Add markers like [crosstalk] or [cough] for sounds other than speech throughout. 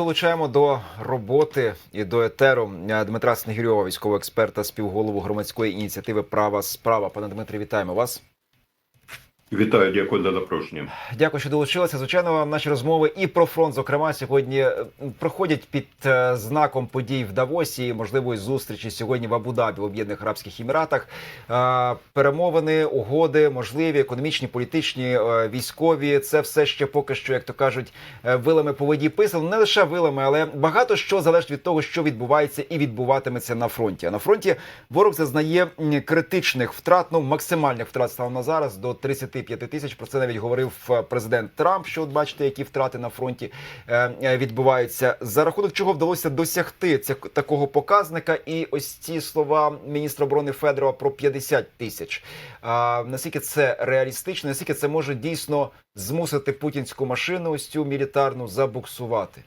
Долучаємо до роботи і до етеру Дмитра Снегірьова, військового експерта, співголову громадської ініціативи Права справа. Пане Дмитре, вітаємо вас. Вітаю, дякую за запрошення. Дякую, що долучилися. Звичайно, наші розмови і про фронт, зокрема, сьогодні е, проходять під е, знаком подій в Давосі, можливої зустрічі сьогодні в Абу-Дабі, в Об'єднаних Арабських Еміратах. Е, Перемовини, угоди, можливі, економічні, політичні, військові. Це все ще поки що, як то кажуть, вилами по воді писано. Не лише вилами, але багато що залежить від того, що відбувається і відбуватиметься на фронті. А на фронті ворог зазнає критичних втрат, ну максимальних втрат станом на зараз до 35 тисяч. Про це навіть говорив е, президент Трамп. Що от бачите, які втрати на фронті е, е, відбуваються, за рахунок чого вдалося досягти ця, такого показника. І ось ці слова міністра оборони Федорова про 50 тисяч. Наскільки це реалістично, наскільки це може дійсно змусити путінську машину, ось цю мілітарну забуксувати?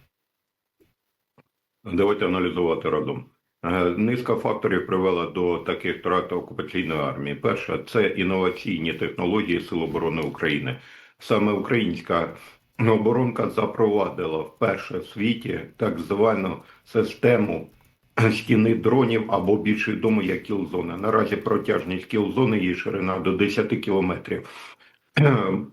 Давайте аналізувати разом. Е, Низка факторів привела до таких втрат окупаційної армії. Перша це інноваційні технології Сил оборони України. Саме українська оборонка запровадила вперше в світі так звану систему стіни дронів або більш відомо як кілзона. Наразі протяжність кілзони її ширина до 10 кілометрів.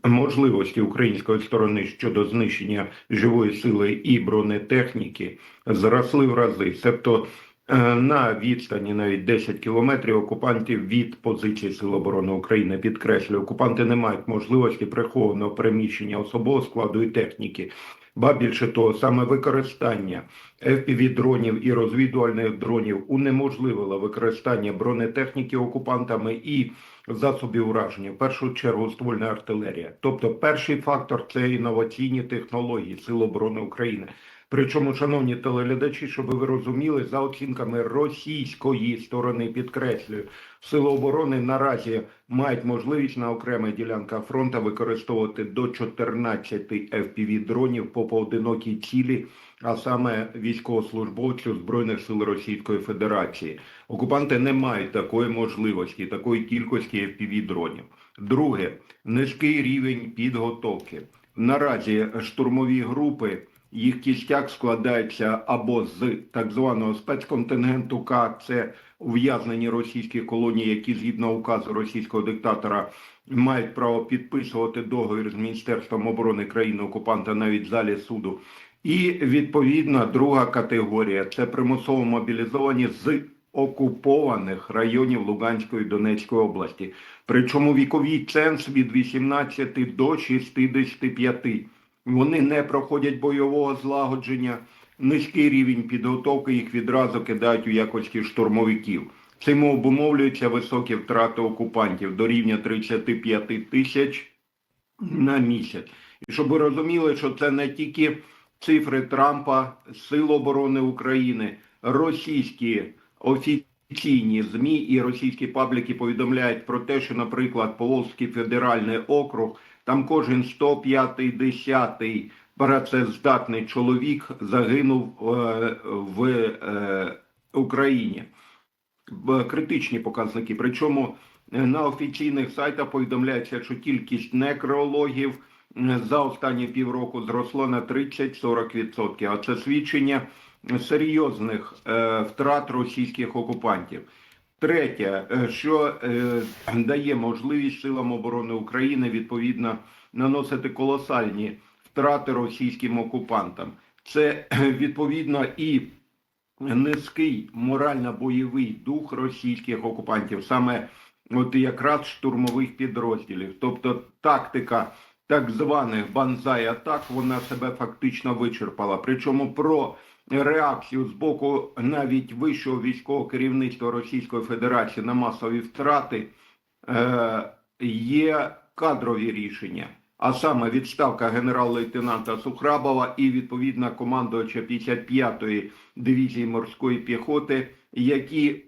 Можливості української сторони щодо знищення живої сили і бронетехніки зросли в рази. Себто е, на відстані навіть 10 кілометрів окупантів від позиції Сил оборони України підкреслюю, окупанти не мають можливості прихованого переміщення особового складу і техніки. Ба більше того, саме використання fpv дронів і розвідувальних дронів унеможливило використання бронетехніки окупантами і засобів ураження, в першу чергу ствольна артилерія. Тобто, перший фактор це інноваційні технології Сил оборони України. Причому, шановні телеглядачі, щоб ви розуміли, за оцінками російської сторони, підкреслюю, сили оборони наразі мають можливість на окремих ділянках фронту використовувати до 14 fpv дронів по поодинокій цілі, а саме військовослужбовців збройних сил Російської Федерації. Окупанти не мають такої можливості, такої кількості fpv дронів. Друге, низький рівень підготовки. Наразі штурмові групи. Їх кістяк складається або з так званого спецконтингенту К, це ув'язнені російські колонії, які згідно указу російського диктатора мають право підписувати договір з Міністерством оборони країни окупанта навіть в залі суду. І відповідна друга категорія це примусово мобілізовані з окупованих районів Луганської і Донецької області. Причому віковий ценз від 18 до 65. Вони не проходять бойового злагодження, низький рівень підготовки їх відразу кидають у якості штурмовиків. Цим обумовлюються високі втрати окупантів до рівня 35 тисяч на місяць. І щоб ви розуміли, що це не тільки цифри Трампа, Сил оборони України, російські офіційні ЗМІ і російські пабліки повідомляють про те, що, наприклад, Поволзький федеральний округ. Там кожен 105-й, 10-й працездатний чоловік загинув е, в е, Україні. Критичні показники. Причому е, на офіційних сайтах повідомляється, що кількість некрологів за останні півроку зросло на 30-40%. А це свідчення серйозних втрат російських окупантів. Третє, е, що е, дає можливість силам оборони України відповідно наносити колосальні втрати російським окупантам. Це е, відповідно і низький морально-бойовий дух російських окупантів, саме от якраз штурмових підрозділів. Тобто тактика так званих банзай атак вона себе фактично вичерпала. Причому про реакцію з боку навіть вищого військового керівництва Російської Федерації на масові втрати е, є кадрові рішення. А саме відставка генерал-лейтенанта Сухрабова і відповідна командувача 55-ї дивізії морської піхоти, які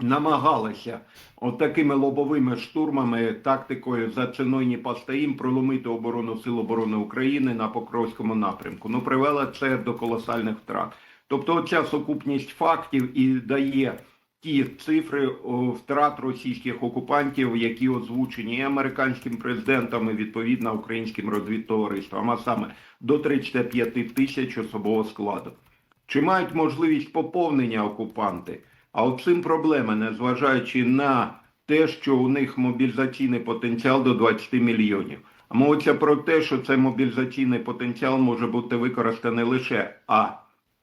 намагалися от такими лобовими штурмами, тактикою за ціною не постоїм проломити оборону Сил оборони України на Покровському напрямку. Ну, привело це до колосальних втрат. Тобто, оця сукупність фактів і дає ті цифри втрат російських окупантів, які озвучені і американським президентом, і відповідно українським розвідтовариством, а саме до 35 тисяч особового складу. Чи мають можливість поповнення окупанти? А от цим проблема, незважаючи на те, що у них мобілізаційний потенціал до 20 мільйонів. А мовиться про те, що цей мобілізаційний потенціал може бути використаний лише а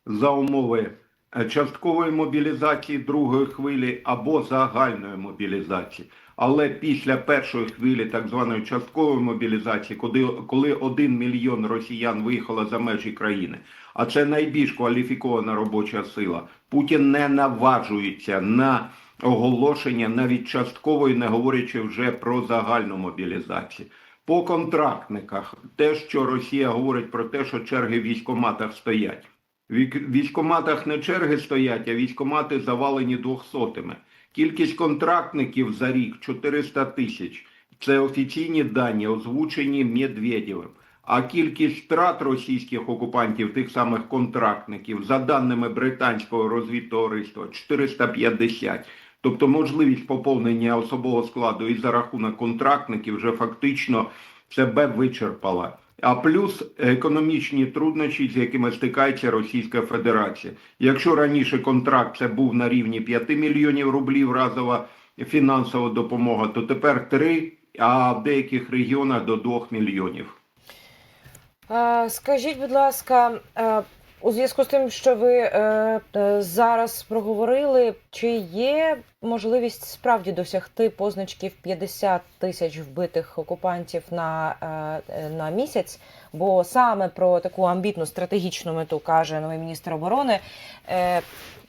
за умови е, часткової мобілізації другої хвилі або загальної мобілізації. Але після першої хвилі так званої часткової мобілізації, коли, коли один мільйон росіян виїхало за межі країни, а це найбільш кваліфікована робоча сила, Путін не наважується на оголошення навіть часткової, не говорячи вже про загальну мобілізацію. По контрактниках, те, що Росія говорить про те, що черги в військоматах стоять. В військкоматах не черги стоять, а військкомати завалені двохсотими. Кількість контрактників за рік 400 тисяч. Це офіційні дані, озвучені Медведєвим. А кількість втрат російських окупантів, тих самих контрактників, за даними британського розвідтовариства, 450. Тобто можливість поповнення особового складу і за рахунок контрактників вже фактично себе вичерпала. А плюс економічні труднощі, з якими стикається Російська Федерація. Якщо раніше контракт це був на рівні 5 мільйонів рублів разова фінансова допомога, то тепер 3, а в деяких регіонах до 2 мільйонів. Скажіть, будь ласка, у зв'язку з тим, що ви е, е, зараз проговорили, чи є можливість справді досягти позначків 50 тисяч вбитих окупантів на, е, е, на місяць? Бо саме про таку амбітну стратегічну мету каже новий міністр оборони. Е,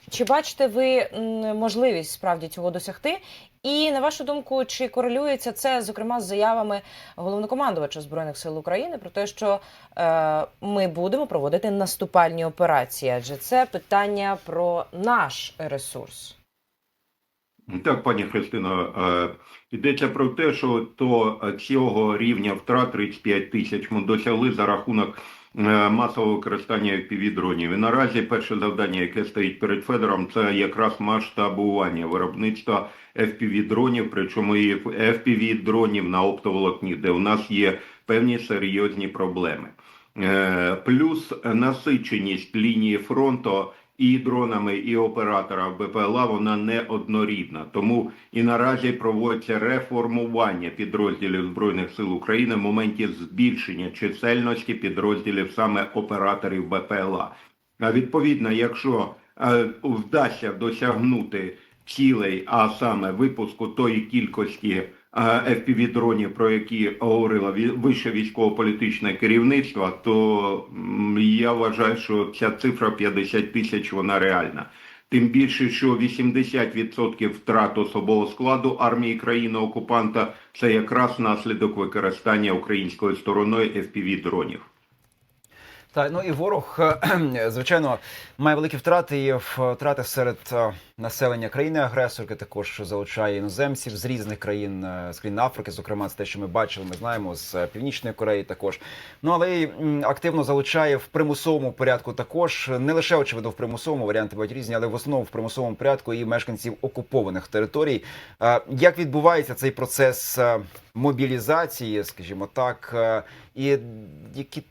Чи бачите ви можливість справді цього досягти? І на вашу думку, чи корелюється це зокрема з заявами головнокомандувача збройних сил України про те, що е, ми будемо проводити наступальні операції? Адже це питання про наш ресурс. Так, пані Христино, е, йдеться про те, що то е, цього рівня втрат 35 тисяч ми досягли за рахунок масового використання FPV-дронів. І наразі перше завдання, яке стоїть перед Федором, це якраз масштабування виробництва FPV-дронів, причому і FPV-дронів на оптоволокні, де у нас є певні серйозні проблеми. Е, Плюс насиченість лінії фронту і дронами, і операторами БПЛА вона не однорідна. Тому і наразі проводиться реформування підрозділів Збройних сил України в моменті збільшення чисельності підрозділів саме операторів БПЛА. А відповідно, якщо е, вдасться досягнути цілей, а саме випуску тої кількості FPV-дронів, про які говорила вище військово-політичне керівництво, то я вважаю, що ця цифра 50 тисяч вона реальна. Тим більше, що 80% втрат особового складу армії країни-окупанта це якраз наслідок використання українською стороною FPV-дронів. Так, ну і ворог, е, [clears throat] звичайно, має великі втрати і втрати серед е, населення країни-агресорки. Також залучає іноземців з різних країн, е, з країн Африки, зокрема, це те, що ми бачили, ми знаємо з Північної Кореї. Також ну але й активно залучає в примусовому порядку. Також не лише очевидно в примусовому варіанти бувають різні, але в основному в примусовому порядку і мешканців окупованих територій. Як відбувається цей процес мобілізації, скажімо так, і які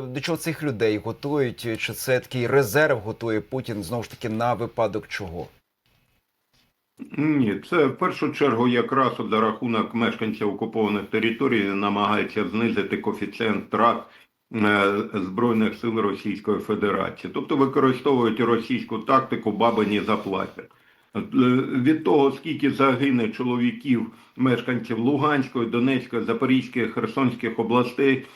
до чого цих людей готують? Чи це такий резерв готує Путін знову ж таки на випадок чого? Ні, це в першу чергу якраз за рахунок мешканців окупованих територій намагається знизити коефіцієнт втрат е, Збройних сил Російської Федерації. Тобто використовують російську тактику бабині заплатять. Е, Від того, скільки загине чоловіків, мешканців Луганської, Донецької, Запорізької, Херсонських областей,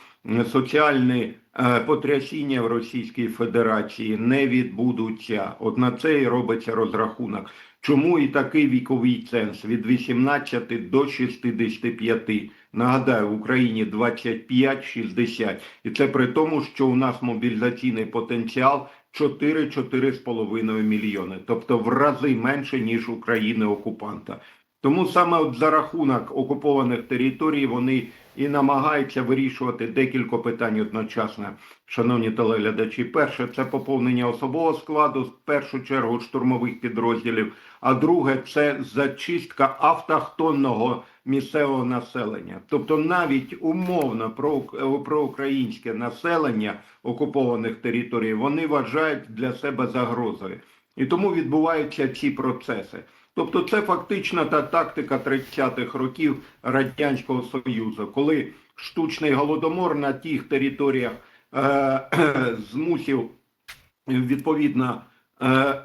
соціальні е, потрясіння в Російській Федерації не відбудуться. От на це і робиться розрахунок. Чому і такий віковий ценз від 18 до 65? Нагадаю, в Україні 25-60. І це при тому, що у нас мобілізаційний потенціал 4-4,5 мільйони. Тобто в рази менше, ніж України окупанта. Тому саме от за рахунок окупованих територій вони і намагаються вирішувати декілька питань одночасно. Шановні телеглядачі, перше це поповнення особового складу, в першу чергу штурмових підрозділів. А друге це зачистка автохтонного місцевого населення. Тобто навіть умовно про, про українське населення окупованих територій вони вважають для себе загрозою. І тому відбуваються ці процеси. Тобто, це фактично та тактика 30-х років Радянського Союзу, коли штучний голодомор на тих територіях е, [clears throat] змусив відповідно е, е,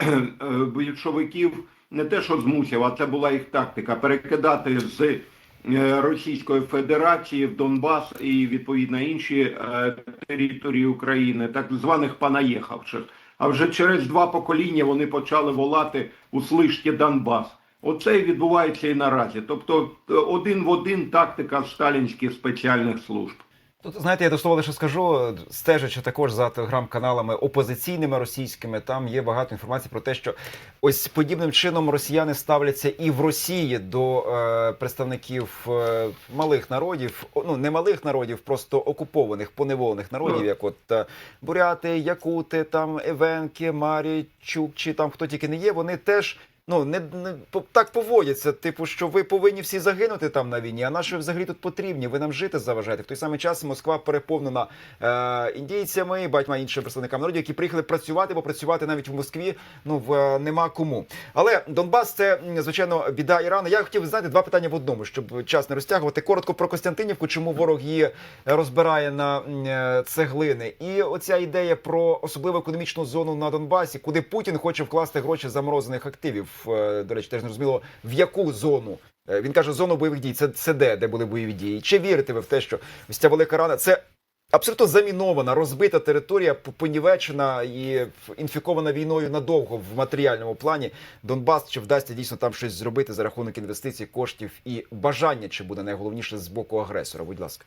більшовиків не те, що змусив, а це була їх тактика перекидати з е, Російської Федерації в Донбас і відповідно інші е, території України, так званих понаїхавших. А вже через два покоління вони почали волати «Услышьте Донбас. Оце і відбувається і наразі. Тобто е, один в один тактика сталінських спеціальних служб. Тут знаєте, я до слова лише скажу, стежачи також за телеграм-каналами опозиційними російськими, там є багато інформації про те, що ось подібним чином росіяни ставляться і в Росії до е, представників е, малих народів, ну не малих народів, просто окупованих, поневолених народів, Ну. як от е, буряти, якути, там евенки, марі, чукчі, там хто тільки не є, вони теж. Ну не, не так поводяться. Типу, що ви повинні всі загинути там на війні. А наші взагалі тут потрібні? Ви нам жити заважаєте. В той самий час Москва переповнена е, індійцями, багатьма іншими представниками народів, які приїхали працювати, бо працювати навіть в Москві ну в е, нема кому. Але Донбас це звичайно біда Ірану. Я хотів знати два питання в одному, щоб час не розтягувати. Коротко про Костянтинівку, чому ворог її розбирає на е, цеглини, і оця ідея про особливу економічну зону на Донбасі, куди Путін хоче вкласти гроші заморозених активів. Е, До речі, теж не розуміло в яку зону. Е, Він каже, зону бойових дій. Це, це де, де були бойові дії? Чи вірите ви в те, що ось ця велика рана це абсолютно замінована, розбита територія, понівечена і інфікована війною надовго в матеріальному плані. Донбас чи вдасться дійсно там щось зробити за рахунок інвестицій, коштів і бажання, чи буде найголовніше з боку агресора? Будь ласка.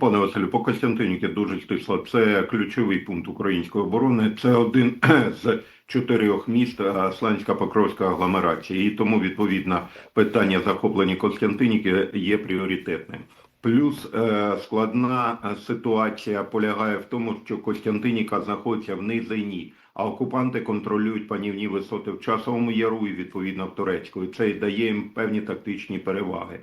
Пане Василю, по Костянтинівці дуже стисло. Це ключовий пункт української оборони. Це один [clears throat] з чотирьох міст е, Сланська Покровська агломерації. І тому відповідно питання захоплення Костянтинівки є пріоритетним. Плюс е, складна е, ситуація полягає в тому, що Костянтинівка знаходиться в низині, а окупанти контролюють панівні висоти в часовому яру і відповідно в Турецьку. І це і дає їм певні тактичні переваги.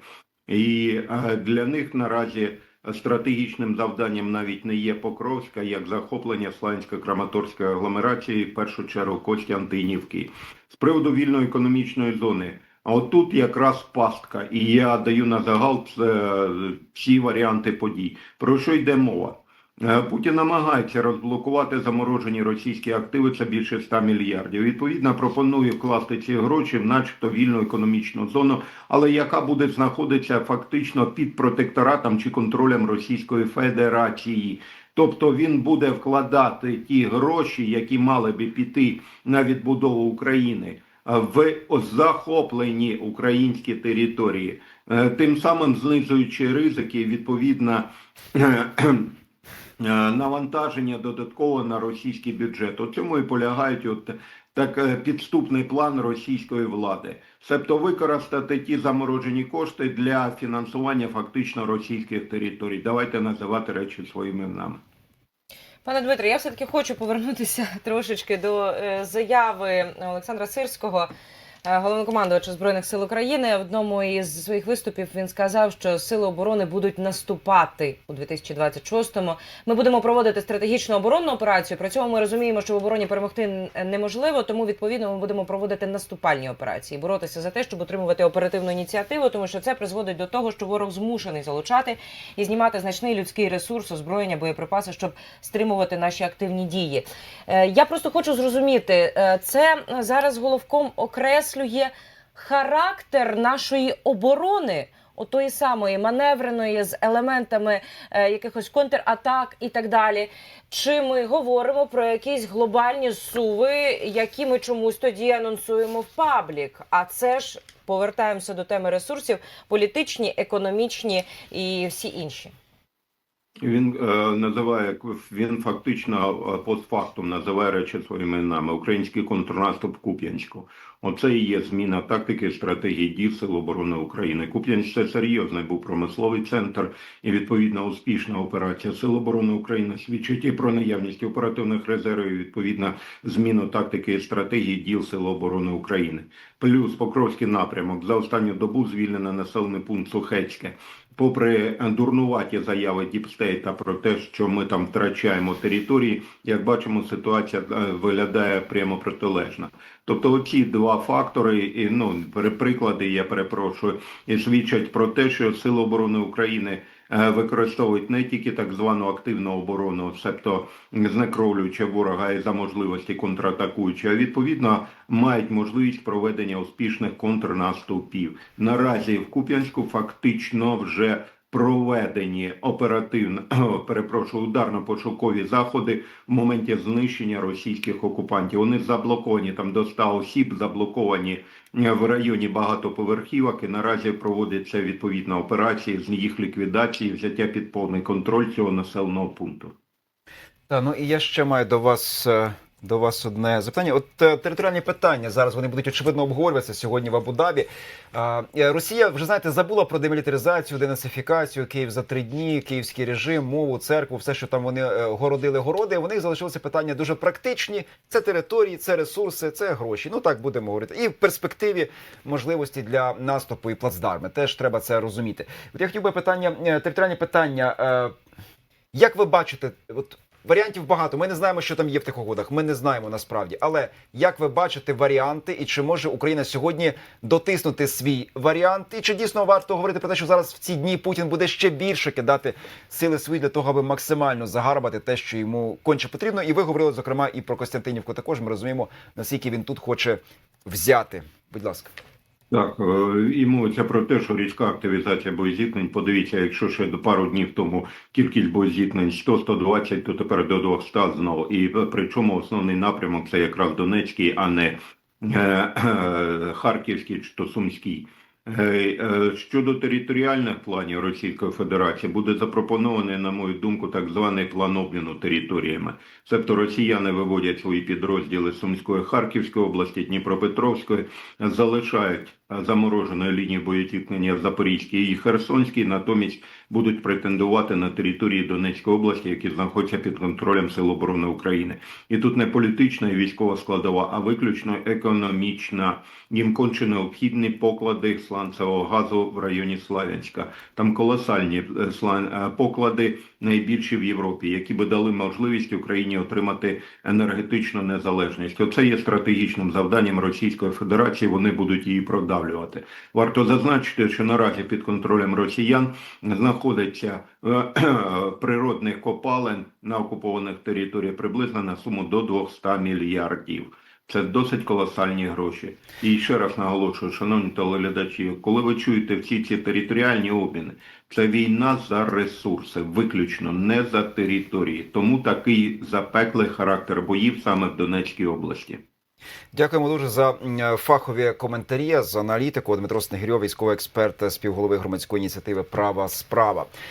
І для них наразі стратегічним завданням навіть не є Покровська, як захоплення Слансько-Краматорської агломерації, в першу чергу Костянтинівки. З приводу вільної економічної зони. А отут якраз пастка, і я даю на загал е, всі варіанти подій. Про що йде мова? Е, Путін намагається розблокувати заморожені російські активи, це більше 100 мільярдів. Відповідно, пропонує вкласти ці гроші в начебто вільну економічну зону, але яка буде знаходитися фактично під протекторатом чи контролем Російської Федерації. Тобто він буде вкладати ті гроші, які мали би піти на відбудову України е, в захоплені українські території, Е, тим самим знижуючи ризики, відповідно. [clears throat] Е, навантаження додатково на російський бюджет. У цьому і полягають от так е, підступний план російської влади, себто використати ті заморожені кошти для фінансування фактично російських територій. Давайте називати речі своїми іменами. Пане Дмитре, я все-таки хочу повернутися [laughs] трошечки до е, заяви Олександра Сирського, е, головнокомандувача Збройних сил України. В одному із своїх виступів він сказав, що сили оборони будуть наступати у 2026-му. Ми будемо проводити стратегічну оборонну операцію. При цьому ми розуміємо, що в обороні перемогти неможливо, тому відповідно ми будемо проводити наступальні операції, боротися за те, щоб отримувати оперативну ініціативу, тому що це призводить до того, що ворог змушений залучати і знімати значний людський ресурс, озброєння, боєприпаси, щоб стримувати наші активні дії. Е, Я просто хочу зрозуміти, е, це зараз головком окреслює характер нашої оборони. Отої самої маневреної з елементами е, якихось контратак і так далі. Чи ми говоримо про якісь глобальні суви, які ми чомусь тоді анонсуємо в паблік? А це ж повертаємося до теми ресурсів: політичні, економічні і всі інші. Він е, називає він фактично е, постфактум називає речі своїми іменами. Український контрнаступ Куп'янську. Оце і є зміна тактики стратегії дій Сил оборони України. Куп'янськ це серйозний був промисловий центр, і відповідно успішна операція Сил оборони України свідчить і про наявність оперативних резервів. і, Відповідно, зміну тактики і стратегії діл Сил оборони України. Плюс Покровський напрямок за останню добу звільнено населений пункт Сухецьке. Попри дурнуваті заяви Діпстейта про те, що ми там втрачаємо території, як бачимо, ситуація е, виглядає прямо протилежно. Тобто, оці два фактори, і ну приклади, я перепрошую, і свідчать про те, що Сили оборони України е, використовують не тільки так звану активну оборону, себто знекровлюючи ворога і за можливості контратакуючи, а відповідно мають можливість проведення успішних контрнаступів. Наразі в Куп'янську фактично вже проведені оперативно [clears throat] перепрошую ударно-пошукові заходи в моменті знищення російських окупантів. Вони заблоковані там до 100 осіб, заблоковані е, в районі багатоповерхівок. І наразі проводиться відповідна операція з їх ліквідації, взяття під повний контроль цього населеного пункту. Та ну і я ще маю до вас. До вас одне запитання. От е, територіальні питання зараз вони будуть очевидно обговорюватися сьогодні в Абу-Дабі. Росія вже знаєте забула про демілітаризацію, денацифікацію, Київ за три дні, київський режим, мову, церкву, все, що там вони е, городили городи. У них залишилися питання дуже практичні. Це території, це ресурси, це гроші. Ну так будемо говорити. І в перспективі можливості для наступу і плацдарми. Теж треба це розуміти. От я хотів би питання, е, територіальні питання. Як ви бачите, от варіантів багато. Ми не знаємо, що там є в тих угодах. Ми не знаємо насправді. Але як ви бачите варіанти, і чи може Україна сьогодні дотиснути свій варіант? І чи дійсно варто говорити про те, що зараз в ці дні Путін буде ще більше кидати сили свої для того, аби максимально загарбати те, що йому конче потрібно? І ви говорили зокрема і про Костянтинівку. Також ми розуміємо, наскільки він тут хоче взяти. Будь ласка. Так, е, і мовиться про те, що різка активізація боєзіткнень. Подивіться, якщо ще до пару днів тому кількість боєзіткнень 100-120, то тепер до 200 знову. І е, причому основний напрямок це якраз Донецький, а не е, е, Харківський чи то Сумський. Е, Щодо територіальних планів Російської Федерації буде запропонований, на мою думку, так званий план обміну територіями. Себто росіяни виводять свої підрозділи Сумської, Харківської області, Дніпропетровської, залишають е, замороженою лінії боєзіткнення в Запорізькій і Херсонській, натомість будуть претендувати на території Донецької області, які знаходяться під контролем Сил оборони України. І тут не політична і військова складова, а виключно економічна. Їм конче необхідні поклади сланцевого газу в районі Славянська. Там колосальні е, е, поклади, найбільші в Європі, які би дали можливість Україні отримати енергетичну незалежність. Оце є стратегічним завданням Російської Федерації. Вони будуть її продавлювати. Варто зазначити, що наразі під контролем росіян знаходиться е, [clears throat] природних копалин на окупованих територіях приблизно на суму до 200 мільярдів. Це досить колосальні гроші. І ще раз наголошую, шановні телеглядачі, коли ви чуєте всі ці територіальні обміни, це війна за ресурси, виключно не за території. Тому такий запеклий характер боїв саме в Донецькій області. Дякуємо дуже за фахові коментарі, за аналітику. Дмитро Снегирьов, військовий експерт, співголови громадської ініціативи Права справа.